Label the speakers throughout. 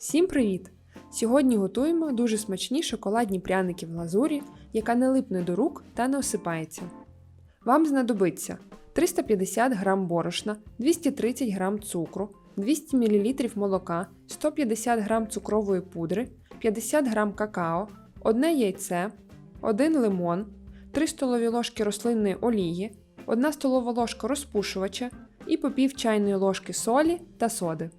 Speaker 1: Всім привіт! Сьогодні готуємо дуже смачні шоколадні пряники в глазурі, яка не липне до рук та не осипається. Вам знадобиться 350 г борошна, 230 г цукру, 200 мл молока, 150 г цукрової пудри, 50 г какао, одне яйце, 1 лимон, 3 столові ложки рослинної олії, 1 столова ложка розпушувача і по пів чайної ложки солі та соди.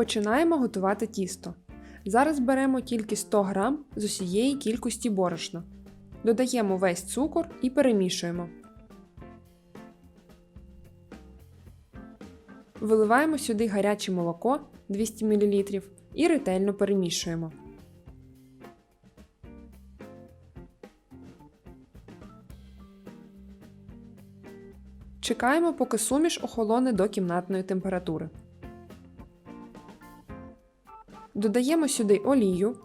Speaker 1: Починаємо готувати тісто. Зараз беремо тільки 100 г з усієї кількості борошна. Додаємо весь цукор і перемішуємо. Виливаємо сюди гаряче молоко 200 мл і ретельно перемішуємо. Чекаємо, поки суміш охолоне до кімнатної температури. Додаємо сюди олію,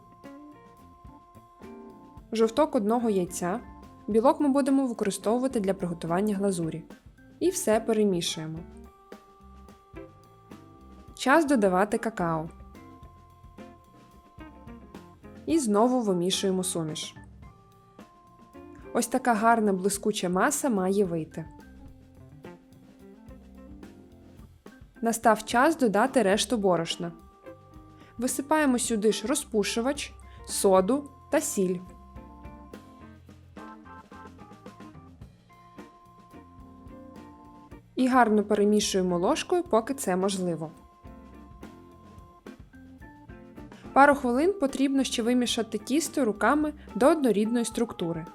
Speaker 1: жовток одного яйця. Білок ми будемо використовувати для приготування глазурі. І все перемішуємо. Час додавати какао. І знову вимішуємо суміш. Ось така гарна блискуча маса має вийти. Настав час додати решту борошна. Висипаємо сюди ж розпушувач, соду та сіль. І гарно перемішуємо ложкою, поки це можливо. Пару хвилин потрібно ще вимішати тісто руками до однорідної структури.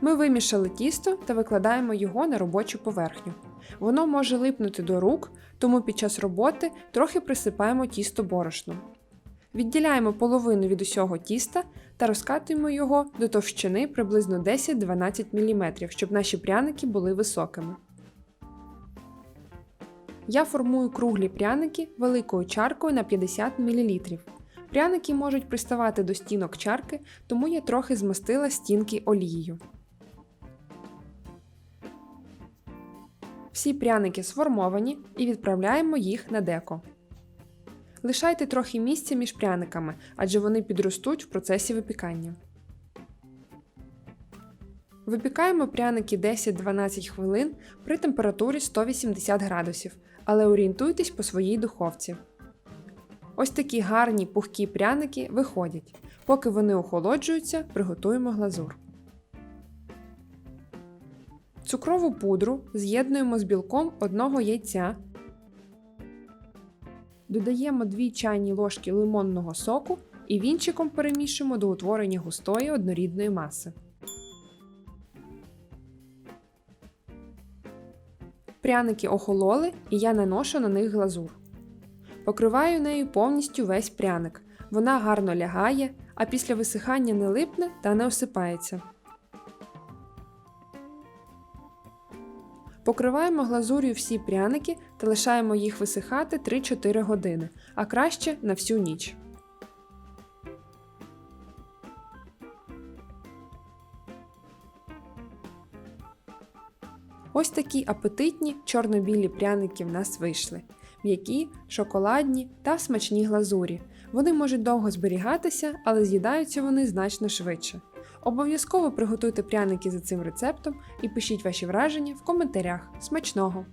Speaker 1: Ми вимішали тісто та викладаємо його на робочу поверхню. Воно може липнути до рук, тому під час роботи трохи присипаємо тісто борошном. Відділяємо половину від усього тіста та розкатуємо його до товщини приблизно 10-12 мм, щоб наші пряники були високими. Я формую круглі пряники великою чаркою на 50 мл. Пряники можуть приставати до стінок чарки, тому я трохи змастила стінки олією. Всі пряники сформовані і відправляємо їх на деко. Лишайте трохи місця між пряниками, адже вони підростуть в процесі випікання. Випікаємо пряники 10-12 хвилин при температурі 180 градусів, але орієнтуйтесь по своїй духовці. Ось такі гарні пухкі пряники виходять. Поки вони охолоджуються, приготуємо глазур. Цукрову пудру з'єднуємо з білком одного яйця. Додаємо 2 чайні ложки лимонного соку і вінчиком перемішуємо до утворення густої однорідної маси. Пряники охололи і я наношу на них глазур. Покриваю нею повністю весь пряник. Вона гарно лягає, а після висихання не липне та не осипається. Покриваємо глазур'ю всі пряники та лишаємо їх висихати 3-4 години, а краще на всю ніч. Ось такі апетитні чорно-білі пряники в нас вийшли. М'які, шоколадні та смачні глазурі. Вони можуть довго зберігатися, але з'їдаються вони значно швидше. Обов'язково приготуйте пряники за цим рецептом і пишіть ваші враження в коментарях. Смачного!